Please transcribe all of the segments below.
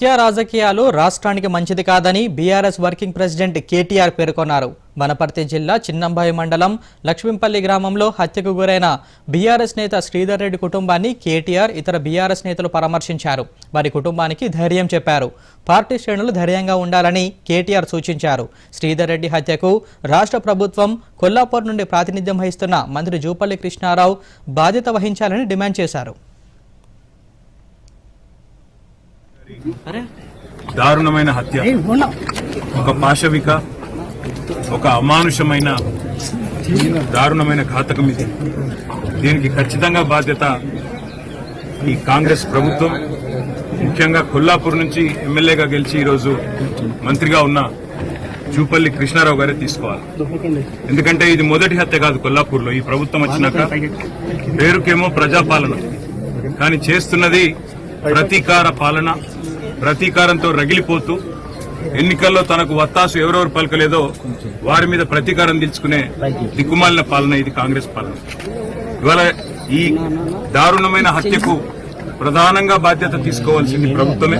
హత్య రాజకీయాలు రాష్ట్రానికి మంచిది కాదని బీఆర్ఎస్ వర్కింగ్ ప్రెసిడెంట్ కేటీఆర్ పేర్కొన్నారు. వనపర్తి జిల్లా చిన్నంబాయి మండలం లక్ష్మీపల్లి గ్రామంలో హత్యకు గురైన బీఆర్ఎస్ నేత శ్రీధర్ రెడ్డి కుటుంబాన్ని కేటీఆర్ ఇతర బీఆర్ఎస్ నేతలు పరామర్శించారు. వారి కుటుంబానికి ధైర్యం చెప్పారు. పార్టీ శ్రేణులు ధైర్యంగా ఉండాలని కేటీఆర్ సూచించారు. శ్రీధర్ రెడ్డి హత్యకు రాష్ట్ర ప్రభుత్వం కొల్లాపూర్ నుండి ప్రాతినిధ్యం వహిస్తున్న మంత్రి జూపల్లి కృష్ణారావు బాధ్యత వహించాలని డిమాండ్ చేశారు. దారుణమైన హత్య. ఒక పాశవిక ఒక అమానుషమైన దారుణమైన ఘాతకం ఇది. దీనికి ఖచ్చితంగా బాధ్యత ఈ కాంగ్రెస్ ప్రభుత్వం. ముఖ్యంగా కొల్లాపూర్ నుంచి ఎమ్మెల్యేగా గెలిచి ఈరోజు మంత్రిగా ఉన్న జూపల్లి కృష్ణారావు గారే తీసుకోవాలి. ఎందుకంటే ఇది మొదటి హత్య కాదు కొల్లాపూర్లో. ఈ ప్రభుత్వం వచ్చినాక పేరుకేమో ప్రజాపాలన. కానీ చేస్తున్నది ప్రతీకార పాలన ప్రతీకారంతో రగిలిపోతూ ఎన్నికల్లో తనకు వత్తాసు ఎవరెవరు పలకలేదో వారి మీద ప్రతీకారం తీర్చుకునే దిక్కుమాలిన పాలన ఇది కాంగ్రెస్ పాలన. ఇవాళ ఈ దారుణమైన హత్యకు ప్రధానంగా బాధ్యత తీసుకోవాల్సింది ప్రభుత్వమే.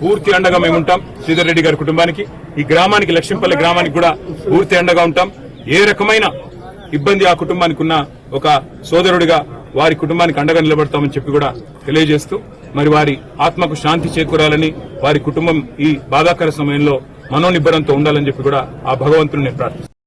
పూర్తి అండగా మేము ఉంటాం శ్రీధర్ రెడ్డి గారి కుటుంబానికి ఈ గ్రామానికి లక్ష్మీపల్లి గ్రామానికి కూడా పూర్తి అండగా ఉంటాం. ఏ రకమైన ఇబ్బంది ఆ కుటుంబానికి ఉన్న ఒక సోదరుడిగా వారి కుటుంబానికి అండగా నిలబడతామని చెప్పి కూడా తెలియజేస్తూ మరి వారి ఆత్మకు శాంతి చేకూరాలని వారి కుటుంబం ఈ బాధాకర సమయంలో మనోనిబ్బరంతో ఉండాలని చెప్పి కూడా ఆ భగవంతుని ప్రార్థిస్తాను